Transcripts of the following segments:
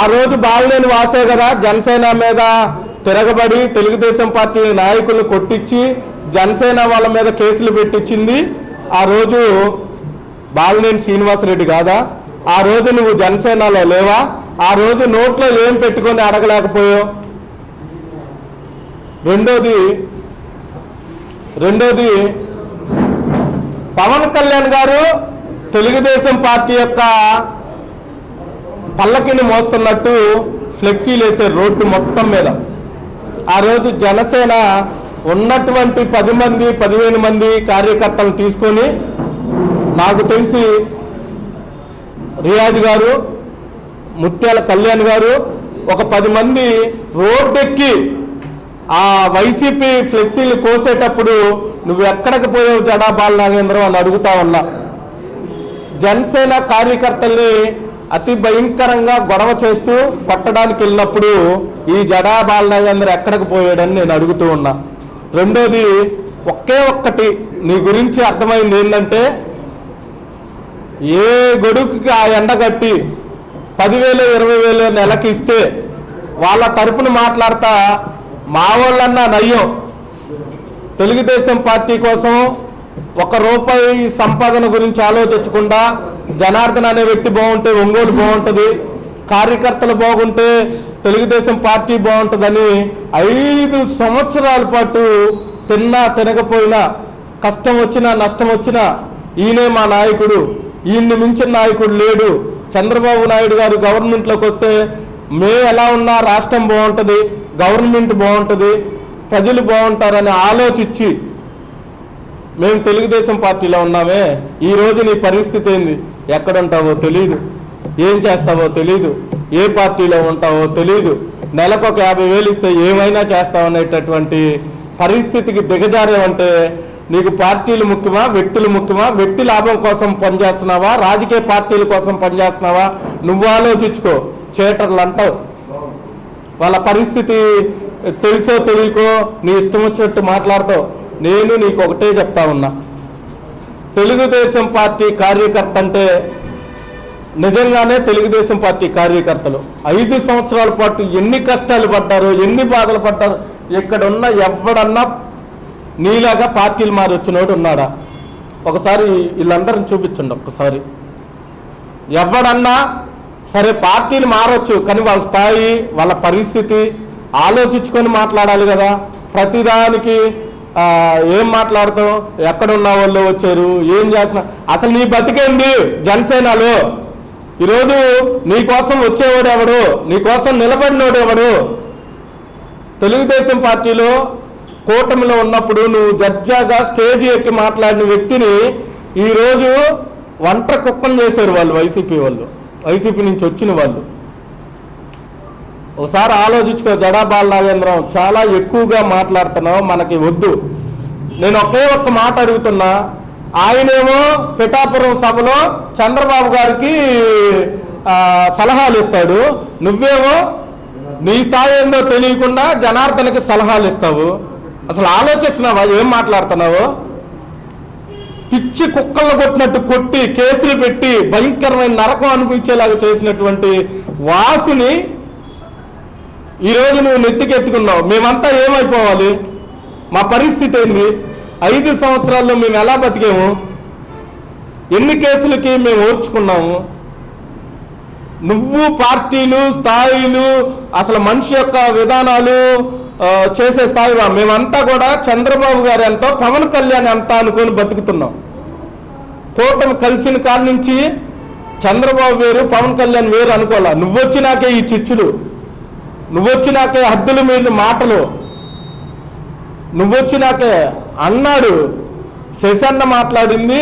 ఆ రోజు బాలినేని వాసే కదా జనసేన మీద తిరగబడి తెలుగుదేశం పార్టీ నాయకులను కొట్టించి జనసేన వాళ్ళ మీద కేసులు పెట్టించింది. ఆ రోజు బాలినేని శ్రీనివాసరెడ్డి కాదా? ఆ రోజు నువ్వు జనసేనలో లేవా? ఆ రోజు నోట్లో ఏం పెట్టుకొని అడగలేకపోయావు? రెండోది రెండోది పవన్ కళ్యాణ్ గారు తెలుగుదేశం పార్టీ యొక్క పల్లకిని మోస్తున్నట్టు ఫ్లెక్సీలు వేసే రోడ్డు మొత్తం మీద. ఆ రోజు జనసేన ఉన్నటువంటి పది మంది పదిహేను మంది కార్యకర్తలు తీసుకొని నాకు తెలిసి రియాజ్ గారు ముత్యాల కళ్యాణ్ గారు ఒక పది మంది రోడ్డెక్కి ఆ వైసీపీ ఫ్లెక్సీలు కోసేటప్పుడు నువ్వు ఎక్కడికి పోయావు జడా బాల నాగేంద్రం అని అడుగుతా ఉన్నా. జనసేన కార్యకర్తల్ని అతి భయంకరంగా గొడవ చేస్తూ కొట్టడానికి వెళ్ళినప్పుడు ఈ జడా బాలనాగేంద్ర ఎక్కడికి పోయాడని నేను అడుగుతూ ఉన్నా. రెండోది ఒకే ఒక్కటి నీ గురించి అర్థమైంది ఏంటంటే ఏ గొడుగుకి ఆ ఎండగట్టి పదివేలు ఇరవై వేలు నెలకి ఇస్తే వాళ్ళ తరపున మాట్లాడతా మా వాళ్ళన్నా నయ్యం. తెలుగుదేశం పార్టీ కోసం ఒక రూపాయి సంపాదన గురించి ఆలోచించకుండా జనార్దన్ అనే వ్యక్తి బాగుంటే ఒంగోలు బాగుంటుంది కార్యకర్తలు బాగుంటే తెలుగుదేశం పార్టీ బాగుంటుందని ఐదు సంవత్సరాల పాటు తిన్నా తినకపోయినా కష్టం వచ్చినా నష్టం వచ్చినా ఈయనే మా నాయకుడు ఈయన్ని మించిన నాయకుడు లేడు. చంద్రబాబు నాయుడు గారు గవర్నమెంట్లోకి వస్తే మే ఎలా ఉన్నా రాష్ట్రం బాగుంటుంది గవర్నమెంట్ బాగుంటుంది ప్రజలు బాగుంటారని ఆలోచించి మేము తెలుగుదేశం పార్టీలో ఉన్నామే ఈరోజు నీ పరిస్థితి ఏంది? ఎక్కడుంటావో తెలీదు. తెలియదు ఏం చేస్తావో తెలీదు. ఏ పార్టీలో ఉంటావో తెలియదు నెలకు ఒక యాభై వేలు ఇస్తే ఏమైనా చేస్తావు అనేటటువంటి పరిస్థితికి దిగజారేవంటే నీకు పార్టీలు ముఖ్యమా వ్యక్తులు ముఖ్యమా? వ్యక్తి లాభం కోసం పనిచేస్తున్నావా? రాజకీయ పార్టీల కోసం పనిచేస్తున్నావా? నువ్వు ఆలోచించుకో. చేటర్లు అంటావు వాళ్ళ పరిస్థితి తెలుసో తెలియకో నీ ఇష్టం వచ్చినట్టు మాట్లాడతావు. నేను నీకు ఒకటే చెప్తా ఉన్నా. తెలుగుదేశం పార్టీ కార్యకర్త అంటే నిజంగానే తెలుగుదేశం పార్టీ కార్యకర్తలు. ఐదు సంవత్సరాల పాటు ఎన్ని కష్టాలు పడ్డారు ఎన్ని బాధలు పడ్డారు ఎక్కడున్నా ఎవడన్నా నీలాగా పార్టీలు మారి వచ్చినోడు ఉన్నాడా? ఒకసారి వీళ్ళందరిని చూపించండి ఒక్కసారి. ఎవడన్నా సరే పార్టీలు మారొచ్చు కానీ వాళ్ళ స్థాయి వాళ్ళ పరిస్థితి ఆలోచించుకొని మాట్లాడాలి కదా. ప్రతిదానికి ఏం మాట్లాడతాం ఎక్కడున్న వాళ్ళు వచ్చారు? ఏం చేస్తున్నా? అసలు నీ బతికేంది జనసేనలో? ఈరోజు నీ కోసం వచ్చేవాడు ఎవడు? నీ కోసం నిలబడినోడు ఎవడు? తెలుగుదేశం పార్టీలో కూటమిలో ఉన్నప్పుడు నువ్వు జడ్జాగా స్టేజ్ ఎక్కి మాట్లాడిన వ్యక్తిని ఈరోజు వంట కుక్కం చేశారు వాళ్ళు వైసీపీ వాళ్ళు. వైసీపీ నుంచి వచ్చిన వాళ్ళు. ఒకసారి ఆలోచించుకో జడాబాల నాగేంద్రం చాలా ఎక్కువగా మాట్లాడుతున్నావు మనకి వద్దు. నేను ఒకే ఒక్క మాట అడుగుతున్నా ఆయనేమో పిఠాపురం సభలో చంద్రబాబు గారికి సలహాలు ఇస్తాడు. నువ్వేమో నీ స్థాయి ఏందో తెలియకుండా జనార్దన్కి సలహాలు ఇస్తావు. అసలు ఆలోచిస్తున్నావా? ఏం మాట్లాడుతున్నావు? పిచ్చి కుక్కలు కొట్టినట్టు కొట్టి కేసులు పెట్టి భయంకరమైన నరకం అనిపించేలాగా చేసినటువంటి వాసుని ఈరోజు నువ్వు నెత్తికెత్తుకున్నావు. మేమంతా ఏమైపోవాలి? మా పరిస్థితి ఏంది? ఐదు సంవత్సరాల్లో మేము ఎలా బతికాము? ఎన్ని కేసులకి మేము ఓర్చుకున్నాము? నువ్వు పార్టీలు స్థాయిలు అసలు మనిషి యొక్క విధానాలు చేసే స్థాయిలో మేమంతా కూడా చంద్రబాబు గారు ఎంతో పవన్ కళ్యాణ్ ఎంత అనుకొని బతుకుతున్నాం. కూటమి కలిసిన కాడి నుంచి చంద్రబాబు వేరు పవన్ కళ్యాణ్ వేరు అనుకోవాలా? నువ్వొచ్చినాకే ఈ చిచ్చులు. నువ్వొచ్చినాకే హద్దుల మీద మాటలు. నువ్వొచ్చినాకే అన్నాడు. శశన్న మాట్లాడింది.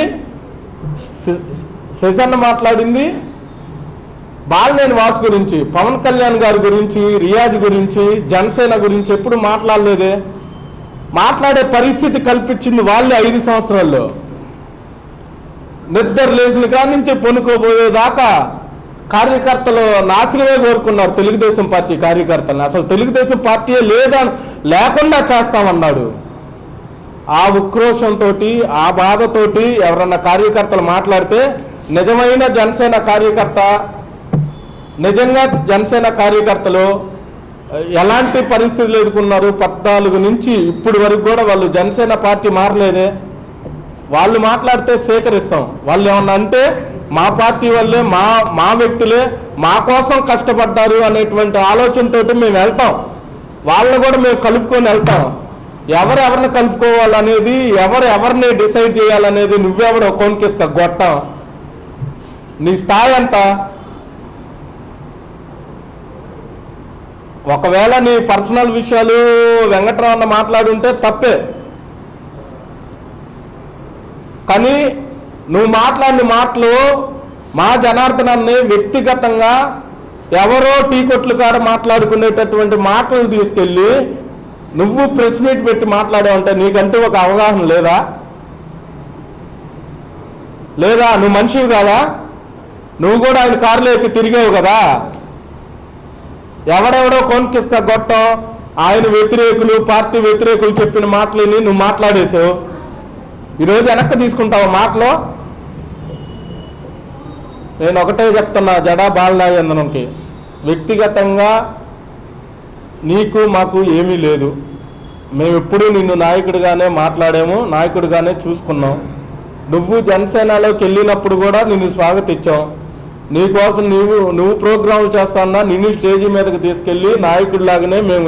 శశన్న మాట్లాడింది. బాలినేని వాసు గురించి పవన్ కళ్యాణ్ గారి గురించి రియాజ్ గురించి జనసేన గురించి ఎప్పుడు మాట్లాడలేదే. మాట్లాడే పరిస్థితి కల్పించింది వాళ్ళే ఐదు సంవత్సరాల్లో. నిద్ర లేచిన కాడి నుంచి పొనుకోబోయేదాకా కార్యకర్తలు నాశనమే కోరుకున్నారు తెలుగుదేశం పార్టీ కార్యకర్తలను. అసలు తెలుగుదేశం పార్టీయే లేదా లేకుండా చేస్తామన్నాడు. ఆ ఉక్రోషంతో ఆ బాధతోటి ఎవరన్నా కార్యకర్తలు మాట్లాడితే నిజమైన జనసేన కార్యకర్త నిజంగా జనసేన కార్యకర్తలు ఎలాంటి పరిస్థితులు ఎదుర్కొన్నారు? పద్నాలుగు నుంచి ఇప్పటి వరకు కూడా వాళ్ళు జనసేన పార్టీ మారలేదే. వాళ్ళు మాట్లాడితే స్వీకరిస్తాం వాళ్ళు ఏమన్నా అంటే మా పార్టీ వాళ్ళే మా మా వ్యక్తులే మా కోసం కష్టపడ్డారు అనేటువంటి ఆలోచనతోటి మేము వెళ్తాం. వాళ్ళని కూడా మేము కలుపుకొని వెళ్తాం. ఎవరు ఎవరిని కలుపుకోవాలనేది ఎవరు ఎవరిని డిసైడ్ చేయాలనేది నువ్వెవడో కోన్కిస్క గొట్టం. నీ స్థాయి ఎంత? ఒకవేళ నీ పర్సనల్ విషయాలు వెంకటరామన్న మాట్లాడుంటే తప్పే. కానీ నువ్వు మాట్లాడిన మాటలు మా జనార్దనాన్ని వ్యక్తిగతంగా ఎవరో టీ కొట్లు కాడ మాట్లాడుకునేటటువంటి మాటలు తీసుకెళ్ళి నువ్వు ప్రెస్ మీట్ పెట్టి మాట్లాడావంటే నీకంటూ ఒక అవగాహన లేదా? లేదా? నువ్వు మనిషివి కాదా? నువ్వు కూడా ఆయన కారులో ఎక్కి తిరిగావు కదా? ఎవడెవడో కొనికిస్తా గొట్టం ఆయన వ్యతిరేకులు పార్టీ వ్యతిరేకులు చెప్పిన మాటలని నువ్వు మాట్లాడేసావు ఈరోజు వెనక్కి తీసుకుంటావు మాటలో? నేను ఒకటే చెప్తున్నా జడా బాలనాగేంద్రంకి వ్యక్తిగతంగా నీకు మాకు ఏమీ లేదు. మేము ఎప్పుడూ నిన్ను నాయకుడిగానే మాట్లాడాము నాయకుడిగానే చూసుకున్నాం. నువ్వు జనసేనలోకి వెళ్ళినప్పుడు కూడా నిన్ను స్వాగతించాం నీకోసం నీవు నువ్వు ప్రోగ్రాములు చేస్తాన్నా నిన్ను స్టేజీ మీదకి తీసుకెళ్ళి నాయకుడిలాగానే మేము